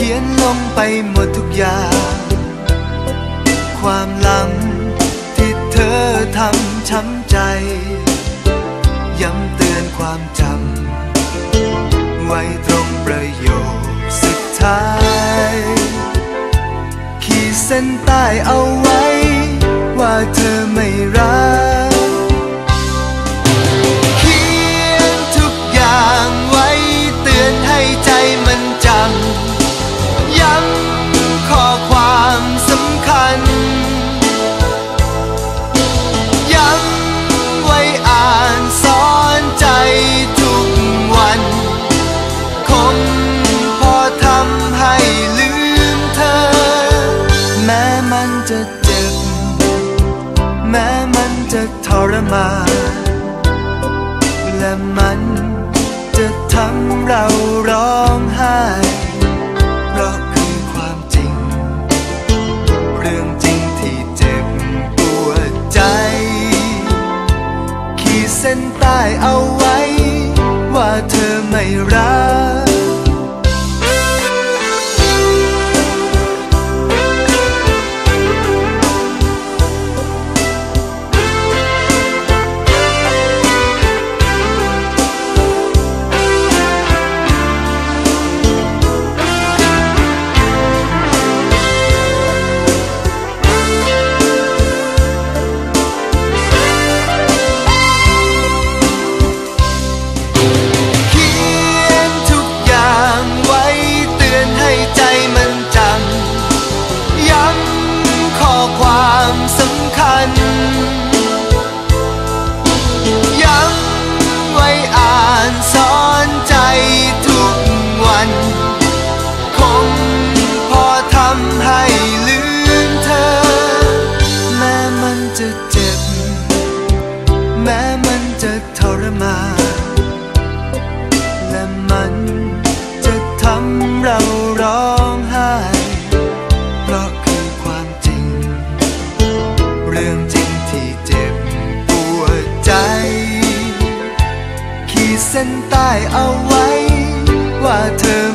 ขียนลงไปหมดทุกอย่าง ความหลังที่เธอทำช้ำใจ ย้ำเตือนความจำ ไว้ตรงประโยคสุดท้าย ขีดเส้นใต้เอาไว้ ว่าเธอ็บ แม้มันจะทรมานและมันจะทำเราร้องไห้ เพราะคือความจริง เรื่องจริงที่เจ็บปวดใจ ขีเส้นใต้เอาไว้ ว่าเธอไม่รัก เส้นใต้เอาไว้ ว่าเธอ